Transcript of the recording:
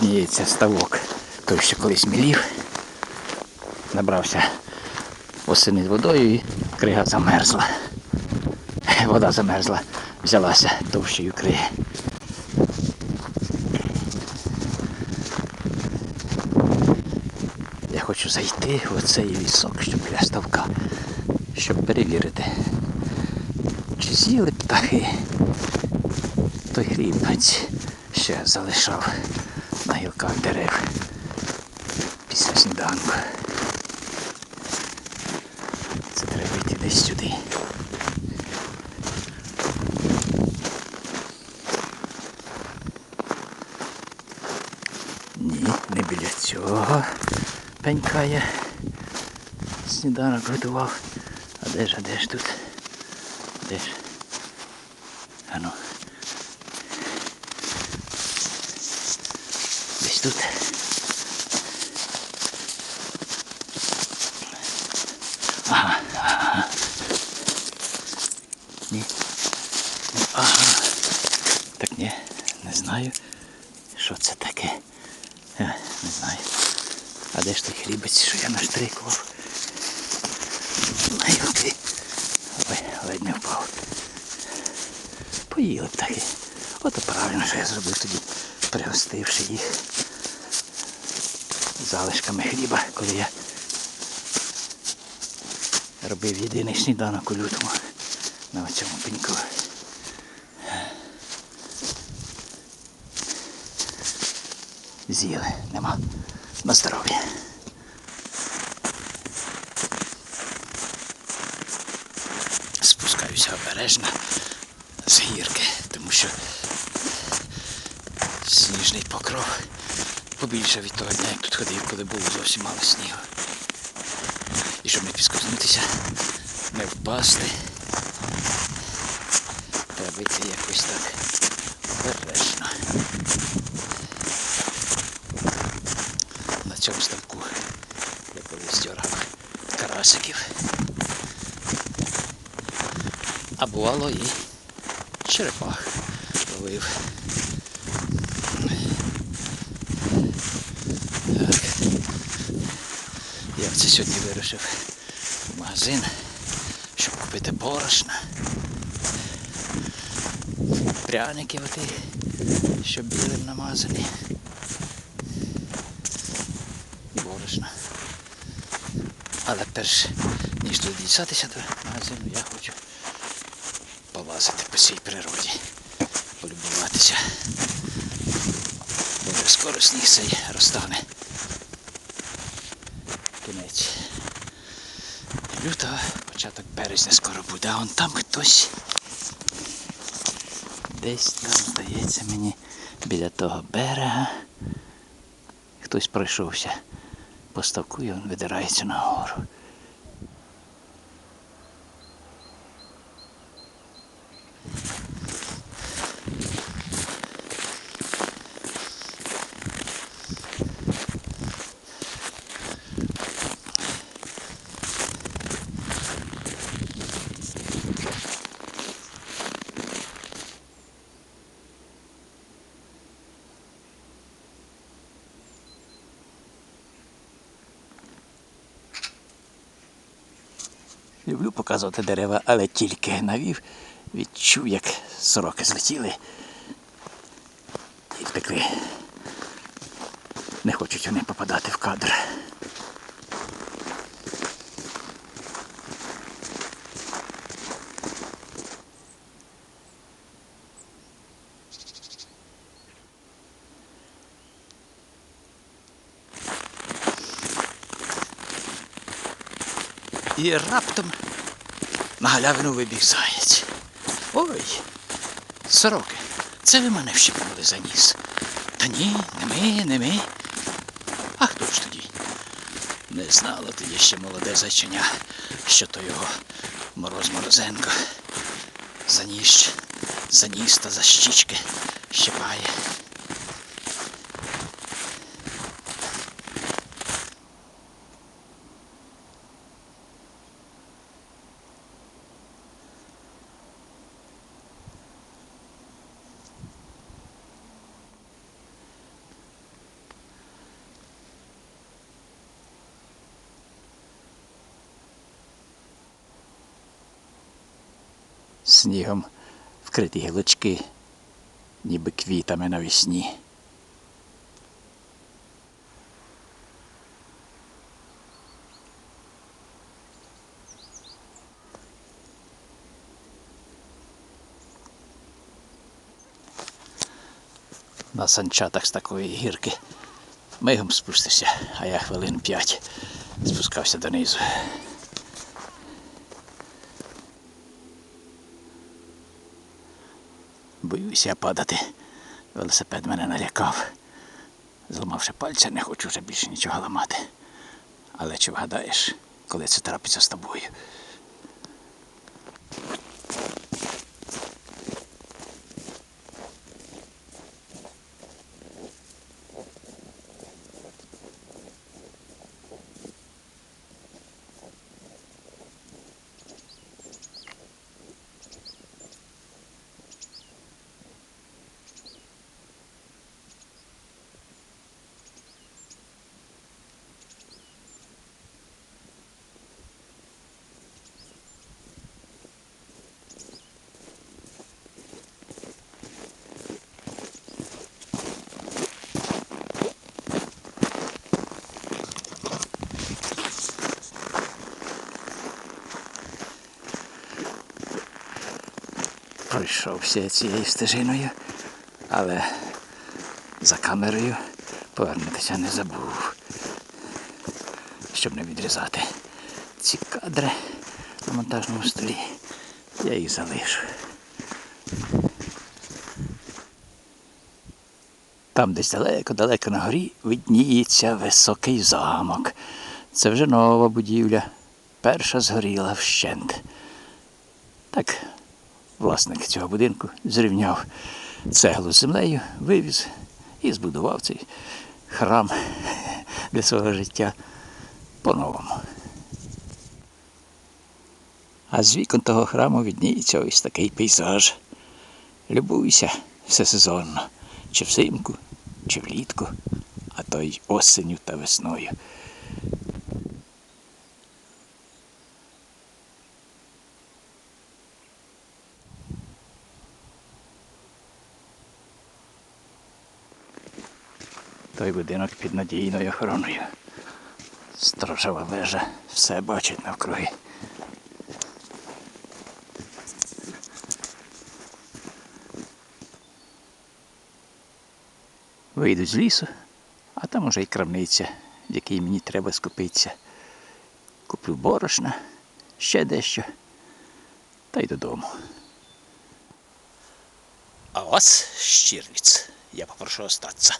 видніється ставок. Той, що колись мілів, набрався восени з водою і крига замерзла. Вода замерзла, взялася товщою криги. Я хочу зайти в оцей лісок, що біля ставка, щоб перевірити, чи з'їли птахи той грібець, що я залишав на гілках дерев після сніданку. Це треба йти десь сюди. Ні, не біля цього пенька я сніданок готував. А де ж, а де ж тут? Де ж? Ану. Десь тут. Ага. Ні. Ага. Так ні, не знаю, що це таке. Е, Не знаю. А де ж той хлібець, що я наштрикував? Ой, ледь не впав. Поїли птахи. Ото правильно, що я зробив тоді, пригостивши їх залишками хліба, коли я робив єдиний сніданок у лютому на цьому пеньку. З'їли, нема. На здоров'я. Спускаюся обережно з гірки, тому що сніжний покров побільше від того дня, як тут ходив, коли було зовсім мало снігу. І щоб не підскользнутися, не впасти. Треба йти якось так обережно. На цьому ставку я колись дьоргав карасиків. А бувало і черепах ловив. Так. Я це сьогодні вирушив в магазин, щоб купити борошна. Пряники оті, що білим намазані. І борошна. Але перш ніж дістатися до магазину, я хочу полазити по цій природі, полюбуватися. Вже скоро сніг цей розтане. Кінець лютого, початок березня скоро буде, а он там хтось. Десь там, здається мені, біля того берега. Хтось пройшовся по ставку і він видирається нагору. Люблю показувати дерева, але тільки навів, відчув, як сороки злетіли і втекли. Не хочуть вони попадати в кадр. І раптом на галявину вибіг заєць. Ой, сороки, це ви мене вщипнули за ніс. Та ні, не ми, не ми. А хто ж тоді? Не знало тоді ще молоде зайчиня, що то його мороз Морозенко за ніж, за ніс та за щічки щипає. Снігом вкриті гілочки, ніби квітами навесні. На санчатах з такої гірки мигом спустився, а я хвилин п'ять спускався донизу. Боюся падати. Велосипед мене налякав. Зламавши пальця, не хочу вже більше нічого ламати. Але чи вгадаєш, коли це трапиться з тобою? Пройшовся цією стежиною, але за камерою повернутися не забув, щоб не відрізати ці кадри на монтажному столі. Я їх залишу. Там десь далеко-далеко на горі видніється високий замок. Це вже нова будівля. Перша згоріла вщент. Так, власник цього будинку зрівняв цеглу з землею, вивіз і збудував цей храм для свого життя по-новому. А з вікон того храму відніється ось такий пейзаж. Любуйся всесезонно, чи взимку, чи влітку, а то й осенню та весною. Будинок під надійною охороною. Сторожова вежа все бачить навкруги. Вийду з лісу, а там уже й крамниця, в якій мені треба скупитися. Куплю борошна, ще дещо, та й додому. А ось щирниць. Я попрошу остатися.